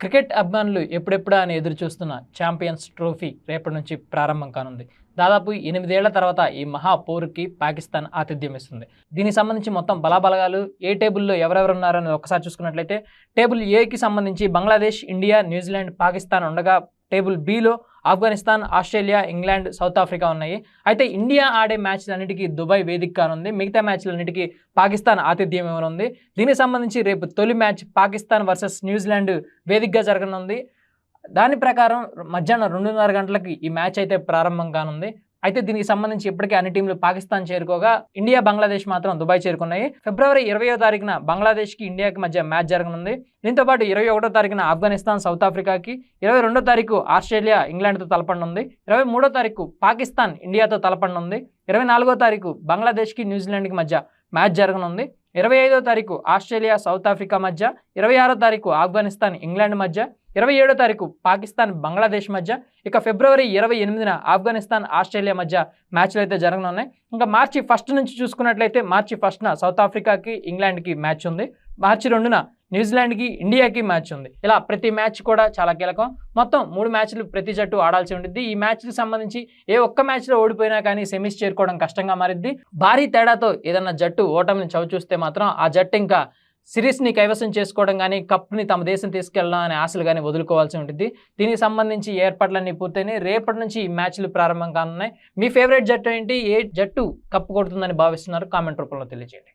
Cricket అభిమానులు ఎప్పుడెప్పుడా అని ఎదురు చూస్తున్న ఛాంపియన్స్ ట్రోఫీ రేపటి నుంచి ప్రారంభం కానుంది. దాదాపు ఎనిమిదేళ్ళ తర్వాత ఈ మహా పోరుకి పాకిస్తాన్ ఆతిథ్యం ఇస్తుంది. దీనికి సంబంధించి మొత్తం బలాబలగాలు ఏ టేబుల్లో ఎవరెవరు ఉన్నారని ఒకసారి చూసుకున్నట్లయితే టేబుల్ ఏకి సంబంధించి బంగ్లాదేశ్ ఇండియా న్యూజిలాండ్ పాకిస్తాన్ ఉండగా table below Afghanistan Australia England South Africa ఉన్నాయి. అయితే ఇండియా ఆడే మ్యాచ్లన్నిటికీ దుబాయ్ వేదిక కానుంది మిగతా మ్యాచ్లన్నిటికీ పాకిస్తాన్ ఆతిథ్యం ఇవ్వనుంది దీనికి సంబంధించి రేపు తొలి మ్యాచ్ పాకిస్తాన్ వర్సెస్ న్యూజిలాండ్ వేదికగా జరగనుంది. దాని ప్రకారం మధ్యాహ్నం రెండున్నర గంటలకి ఈ మ్యాచ్ అయితే ప్రారంభం కానుంది. అయితే దీనికి సంబంధించి ఇప్పటికే అన్ని టీంలు పాకిస్తాన్ చేరుకోగా ఇండియా బంగ్లాదేశ్ మాత్రం దుబాయ్ చేరుకున్నాయి. ఫిబ్రవరి ఇరవయో తారీఖున బంగ్లాదేశ్కి ఇండియాకి మధ్య మ్యాచ్ జరగనుంది. దీంతో పాటు ఇరవై ఒకటో తారీఖున ఆఫ్ఘనిస్తాన్ సౌత్ ఆఫ్రికాకి ఇరవై రెండో తారీఖు ఆస్ట్రేలియా ఇంగ్లాండ్తో తలపడనుంది. ఇరవై మూడో తారీఖు పాకిస్తాన్ ఇండియాతో తలపడనుంది. ఇరవై నాలుగో తారీఖు బంగ్లాదేశ్కి న్యూజిలాండ్కి మధ్య మ్యాచ్ జరగనుంది. ఇరవై ఐదో తారీఖు ఆస్ట్రేలియా సౌత్ ఆఫ్రికా మధ్య ఇరవై ఆరో తారీఖు ఆఫ్ఘనిస్తాన్ ఇంగ్లాండ్ మధ్య ఇరవై ఏడో తారీఖు పాకిస్తాన్ బంగ్లాదేశ్ మధ్య ఇక ఫిబ్రవరి ఇరవై ఎనిమిదిన ఆఫ్ఘనిస్తాన్ ఆస్ట్రేలియా మధ్య మ్యాచ్లు అయితే జరగనున్నాయి. ఇంకా మార్చి ఫస్ట్ నుంచి చూసుకున్నట్లయితే మార్చి ఫస్ట్న సౌత్ ఆఫ్రికాకి ఇంగ్లాండ్కి మ్యాచ్ ఉంది. మార్చి రెండున న్యూజిలాండ్కి ఇండియాకి మ్యాచ్ ఉంది. ఇలా ప్రతి మ్యాచ్ కూడా చాలా కీలకం. మొత్తం మూడు మ్యాచ్లు ప్రతి జట్టు ఆడాల్సి ఉంటుంది ఈ మ్యాచ్కి సంబంధించి ఏ ఒక్క మ్యాచ్లో ఓడిపోయినా కానీ సెమీస్ చేరుకోవడం కష్టంగా మారిద్ది. భారీ తేడాతో ఏదన్నా జట్టు ఓటమిని చవి చూస్తే మాత్రం ఆ జట్టు ఇంకా సిరీస్ని కైవసం చేసుకోవడం కానీ కప్ని తమ దేశం తీసుకెళ్ళడం అనే ఆశలు కానీ వదులుకోవాల్సి ఉంటుంది దీనికి సంబంధించి ఏర్పాట్లన్నీ పూర్తయినాయి. రేపటి నుంచి ఈ మ్యాచ్లు ప్రారంభం కానున్నాయి. మీ ఫేవరెట్ జట్టు ఏంటి? ఏ జట్టు కప్పు కొడుతుందని భావిస్తున్నారు? కామెంట్ రూపంలో తెలియజేయండి.